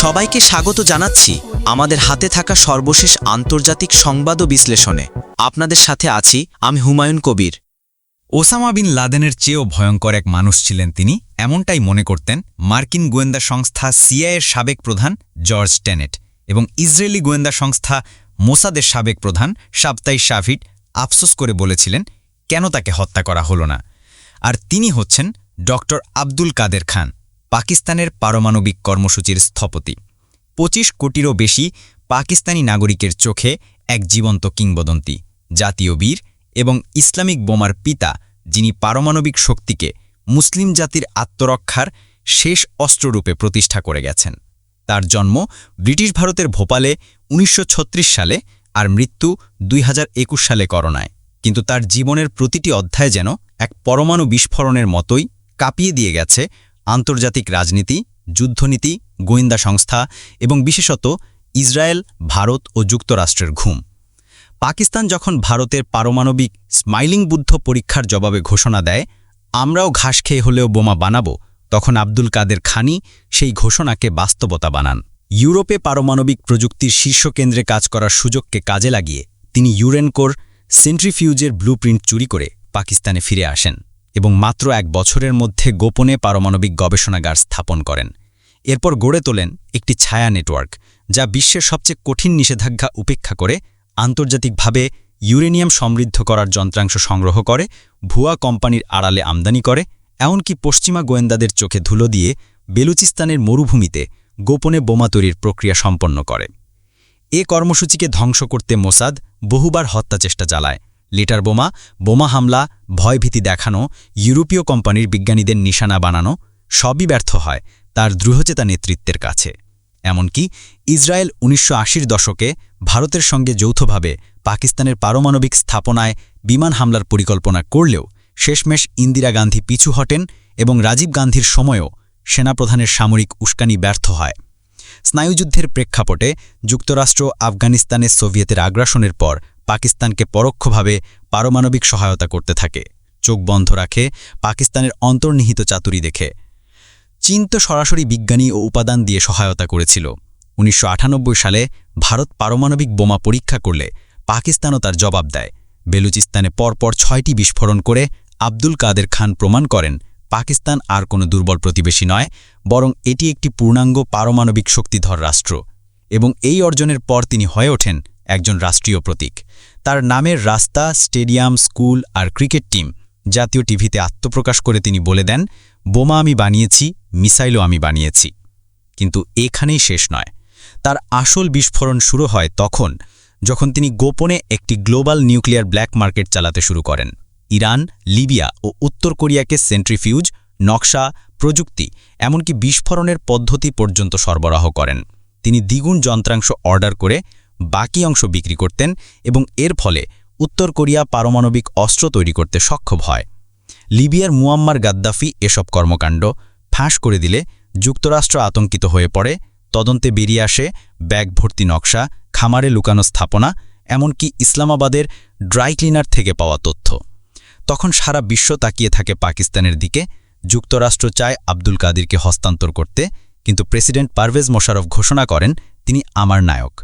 সবাইকে স্বাগত জানাচ্ছি আমাদের হাতে থাকা সর্বশেষ আন্তর্জাতিক সংবাদ বিশ্লেষণে। আপনাদের সাথে আছি আমি হুমায়ুন কবির। ওসামা বিন লাদেনের চেয়েও ভয়ঙ্কর এক মানুষ ছিলেন তিনি, এমনটাই মনে করতেন মার্কিন গোয়েন্দা সংস্থা সিআইয়ের সাবেক প্রধান জর্জ টেনেট এবং ইসরায়েলি গোয়েন্দা সংস্থা মোসাদের সাবেক প্রধান সাপ্তাই শাভিট আফসোস করে বলেছিলেন, কেন তাকে হত্যা করা হলো না? আর তিনি হচ্ছেন ডক্টর আব্দুল কাদের খান, পাকিস্তানের পারমাণবিক কর্মসূচির স্থপতি। পঁচিশ কোটিরও বেশি পাকিস্তানি নাগরিকের চোখে এক জীবন্ত কিংবদন্তি, জাতীয় বীর এবং ইসলামিক বোমার পিতা, যিনি পারমাণবিক শক্তিকে মুসলিম জাতির আত্মরক্ষার শেষ অস্ত্ররূপে প্রতিষ্ঠা করে গেছেন। তার জন্ম ব্রিটিশ ভারতের ভোপালে ১৯৩৬ সালে আর মৃত্যু দুই হাজার একুশ সালে করোনায়। কিন্তু তার জীবনের প্রতিটি অধ্যায় যেন এক পরমাণু বিস্ফোরণের মতোই কাঁপিয়ে দিয়ে গেছে আন্তর্জাতিক রাজনীতি, যুদ্ধনীতি, গোয়েন্দা সংস্থা এবং বিশেষত ইসরায়েল, ভারত ও যুক্তরাষ্ট্রের ঘুম। পাকিস্তান যখন ভারতের পারমাণবিক স্মাইলিং বুদ্ধ পরীক্ষার জবাবে ঘোষণা দেয়, আমরাও ঘাস খেয়ে হলেও বোমা বানাবো, তখন আব্দুল কাদের খানি সেই ঘোষণাকে বাস্তবতা বানান। ইউরোপে পারমাণবিক প্রযুক্তির শীর্ষ কেন্দ্রে কাজ করার সুযোগকে কাজে লাগিয়ে তিনি ইউরেনকোর সেন্ট্রিফিউজের ব্লুপ্রিন্ট চুরি করে পাকিস্তানে ফিরে আসেন এবং মাত্র এক বছরের মধ্যে গোপনে পারমাণবিক গবেষণাগার স্থাপন করেন। এরপর গড়ে তোলেন একটি ছায়া নেটওয়ার্ক, যা বিশ্বের সবচেয়ে কঠিন নিষেধাজ্ঞা উপেক্ষা করে আন্তর্জাতিকভাবে ইউরেনিয়াম সমৃদ্ধ করার যন্ত্রাংশ সংগ্রহ করে, ভুয়া কোম্পানির আড়ালে আমদানি করে, এমনকি পশ্চিমা গোয়েন্দাদের চোখে ধুলো দিয়ে বেলুচিস্তানের মরুভূমিতে গোপনে বোমা তৈরির প্রক্রিয়া সম্পন্ন করে। এ কর্মসূচিকে ধ্বংস করতে মোসাদ বহুবার হত্যাচেষ্টা চালায়। লিটার বোমা বোমা হামলা, ভয়ভীতি দেখানো, ইউরোপীয় কোম্পানির বিজ্ঞানীদের নিশানা বানানো সবই ব্যর্থ হয় তার দৃঢ়চেতা নেতৃত্বের কাছে। এমনকি ইসরায়েল উনিশশো দশকে ভারতের সঙ্গে যৌথভাবে পাকিস্তানের পারমাণবিক স্থাপনায় বিমান হামলার পরিকল্পনা করলেও শেষমেশ ইন্দিরা গান্ধী পিছু হটেন এবং রাজীব গান্ধীর সময়ও সেনাপ্রধানের সামরিক উস্কানি ব্যর্থ হয়। স্নায়ুযুদ্ধের প্রেক্ষাপটে যুক্তরাষ্ট্র আফগানিস্তানে সোভিয়েতের আগ্রাসনের পর পাকিস্তানকে পরোক্ষভাবে পারমাণবিক সহায়তা করতে থাকে। চোখ বন্ধ রাখে পাকিস্তানের অন্তর্নিহিত চাতুরি দেখে। চীন তো সরাসরি বিজ্ঞানী ও উপাদান দিয়ে সহায়তা করেছিল। উনিশশো আটানব্বই সালে ভারত পারমাণবিক বোমা পরীক্ষা করলে পাকিস্তানও তার জবাব দেয়। বেলুচিস্তানে পরপর ছয়টি বিস্ফোরণ করে আব্দুল কাদের খান প্রমাণ করেন পাকিস্তান আর কোনো দুর্বল প্রতিবেশী নয়, বরং এটি একটি পূর্ণাঙ্গ পারমাণবিক শক্তিধর রাষ্ট্র। এবং এই অর্জনের পর তিনি হয়ে ওঠেন একজন রাষ্ট্রীয় প্রতীক। তার নামের রাস্তা, স্টেডিয়াম, স্কুল আর ক্রিকেট টিম জাতীয় টিভিতে আত্মপ্রকাশ করে তিনি বলে দেন, বোমা আমি বানিয়েছি, মিসাইলও আমি বানিয়েছি। কিন্তু এখানেই শেষ নয়। তার আসল বিস্ফোরণ শুরু হয় তখন, যখন তিনি গোপনে একটি গ্লোবাল নিউক্লিয়ার ব্ল্যাক মার্কেট চালাতে শুরু করেন। ইরান, লিবিয়া ও উত্তর কোরিয়াকে সেন্ট্রিফিউজ, নকশা, প্রযুক্তি, এমনকি বিস্ফোরণের পদ্ধতি পর্যন্ত সরবরাহ করেন। তিনি দ্বিগুণ যন্ত্রাংশ অর্ডার করে বাকি অংশ বিক্রি করতেন এবং এর ফলে উত্তর কোরিয়া পারমাণবিক অস্ত্র তৈরি করতে সক্ষম হয়। লিবিয়ার মুয়াম্মার গাদ্দাফি এসব কর্মকাণ্ড ফাঁস করে দিলে যুক্তরাষ্ট্র আতঙ্কিত হয়ে পড়ে, তদন্তে বেরিয়ে আসে ব্যাগ ভর্তি নকশা, খামারে লুকানো স্থাপনা, এমনকি ইসলামাবাদের ড্রাই ক্লিনার থেকে পাওয়া তথ্য। তখন সারা বিশ্ব তাকিয়ে থাকে পাকিস্তানের দিকে। যুক্তরাষ্ট্র চায় আব্দুল কাদিরকে হস্তান্তর করতে, কিন্তু প্রেসিডেন্ট পারভেজ মোশারফ ঘোষণা করেন, তিনি আমার নায়ক।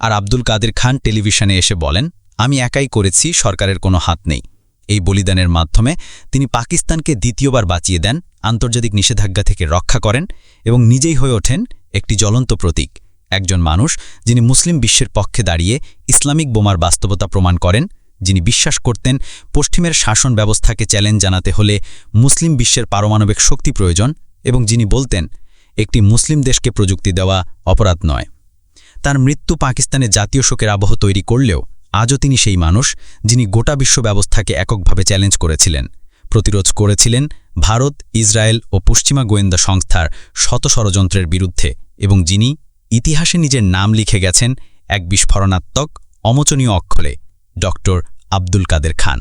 আর আব্দুল কাদের খান টেলিভিশনে এসে বলেন, আমি একাই করেছি, সরকারের কোনো হাত নেই। এই বলিদানের মাধ্যমে তিনি পাকিস্তানকে দ্বিতীয়বার বাঁচিয়ে দেন, আন্তর্জাতিক নিষেধাজ্ঞা থেকে রক্ষা করেন এবং নিজেই হয়ে ওঠেন একটি জ্বলন্ত প্রতীক। একজন মানুষ যিনি মুসলিম বিশ্বের পক্ষে দাঁড়িয়ে ইসলামিক বোমার বাস্তবতা প্রমাণ করেন যিনি বিশ্বাস করতেন পশ্চিমের শাসন ব্যবস্থাকে চ্যালেঞ্জ জানাতে হলে মুসলিম বিশ্বের পারমাণবিক শক্তি প্রয়োজন এবং যিনি বলতেন, একটি মুসলিম দেশকে প্রযুক্তি দেওয়া অপরাধ নয়। তার মৃত্যু পাকিস্তানে জাতীয় শোকের আবহ তৈরি করলেও আজও তিনি সেই মানুষ যিনি গোটা বিশ্ব ব্যবস্থাকে এককভাবে চ্যালেঞ্জ করেছিলেন। প্রতিরোধ করেছিলেন ভারত, ইসরায়েল ও পশ্চিমা গোয়েন্দা সংস্থার শত ষড়যন্ত্রের বিরুদ্ধে এবং যিনি ইতিহাসে নিজের নাম লিখে গেছেন এক বিস্ফোরণাত্মক, অমোচনীয় অক্ষরে, ডক্টর আব্দুল কাদের খান।